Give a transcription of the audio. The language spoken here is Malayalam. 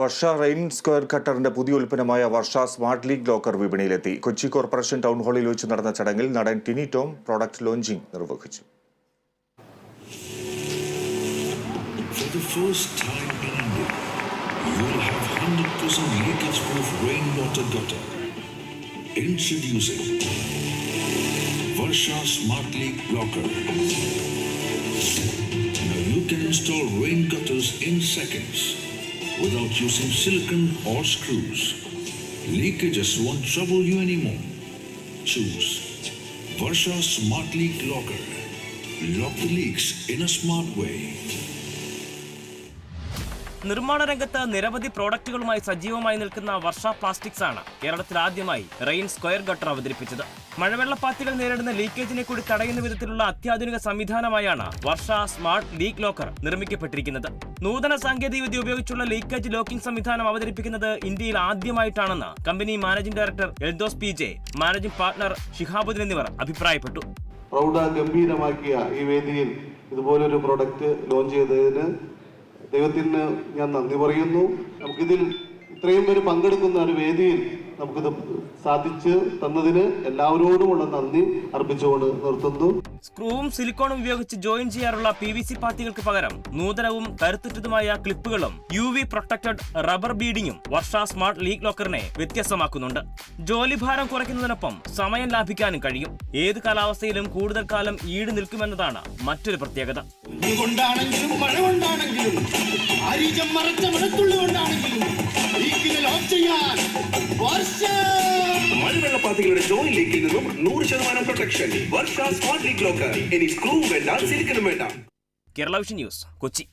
വർഷ റെയിൻ സ്ക്വയർ കട്ടറിന്റെ പുതിയ ഉൽപ്പന്നമായ വർഷ സ്മാർട്ട് ലീഗ് ലോക്കർ വിപണിയിലെത്തി. കൊച്ചി കോർപ്പറേഷൻ ടൗൺ ഹാളിൽ വെച്ച് നടന്ന ചടങ്ങിൽ നടൻ ടിനി ടോം പ്രോഡക്റ്റ് ലോഞ്ചിംഗ് നിർവഹിച്ചു. Without using silicone or screws. Leakages won't trouble you anymore. Choose Varsha Smart Leak Locker. Lock the leaks in a smart way. നിർമ്മാണ രംഗത്ത് നിരവധി പ്രോഡക്റ്റുകളുമായി സജീവമായി നിൽക്കുന്ന വർഷ പ്ലാസ്റ്റിക്സ് ആണ് കേരളത്തിൽ ആദ്യമായി റെയിൻ സ്ക്വയർ ഗട്ടർ അവതരിപ്പിച്ചത്. മഴവെള്ളപ്പാത്തികൾ നേരിടുന്ന ലീക്കേജിനെ കൂടി തടയുന്ന വിധത്തിലുള്ള അത്യാധുനിക സംവിധാനമായാണ് വർഷ സ്മാർട്ട് ലീക്ക് ലോക്കർ നിർമ്മിക്കപ്പെട്ടിരിക്കുന്നത്. നൂതന സാങ്കേതികവിദ്യ ഉപയോഗിച്ചുള്ള ലീക്കേജ് ലോക്കിംഗ് സംവിധാനം അവതരിപ്പിക്കുന്നത് ഇന്ത്യയിൽ ആദ്യമായിട്ടാണെന്ന് company managing director Eldhose P J managing partner Shihabuddin എന്നിവർ അഭിപ്രായപ്പെട്ടു. പ്രൗഢ ഗംഭീരമാക്കിയ ഈ വേദിയിൽ ഇതുപോലൊരു പ്രൊഡക്റ്റ് ലോഞ്ച് ചെയ്തതിന് ദൈവത്തിന് ഞാൻ നന്ദി പറയുന്നു. നമുക്കിതിൽ ഇത്രയും പേര് പങ്കെടുക്കുന്ന ഒരു വേദിയിൽ നമുക്കിത് സാധിച്ച് തന്നതിന് എല്ലാവരോടുമുള്ള നന്ദി അർപ്പിച്ചുകൊണ്ട് നിർത്തുന്നു. സ്ക്രൂവും സിലിക്കോണും ഉപയോഗിച്ച് ജോയിൻ ചെയ്യാറുള്ള പി വി സി പാത്തികൾക്ക് പകരം നൂതനവും കരുത്തുറ്റതുമായ ക്ലിപ്പുകളും യു വി പ്രൊട്ടക്റ്റഡ് റബ്ബർ ബീഡിങ്ങും വർഷ സ്മാർട്ട് ലീക്ക് ലോക്കറിനെ വ്യത്യസ്തമാക്കുന്നുണ്ട്. ജോലിഭാരം കുറയ്ക്കുന്നതിനൊപ്പം സമയം ലാഭിക്കാനും കഴിയും. ഏത് കാലാവസ്ഥയിലും കൂടുതൽ കാലം ഈട് നിൽക്കുമെന്നതാണ് മറ്റൊരു പ്രത്യേകത. കൊണ്ടാണെങ്കിലും മഴ കൊണ്ടാണെങ്കിലും അരിജം മറച്ച മഴത്തുള്ളി കൊണ്ടാണെങ്കിലും ലീക്കിനെ ലോക്ക് ചെയ്യാൻ വർഷ. മഴവെള്ളപ്പാത്തികളുടെ ജോയിൻ ലീക്കിൽ നിന്നും നൂറ് ശതമാനം protection. Varsha smart leak locker. ഇനി സ്ക്രൂ വേണ്ട സിലിക്കനും വേണ്ട. Kerala vision news Kochi.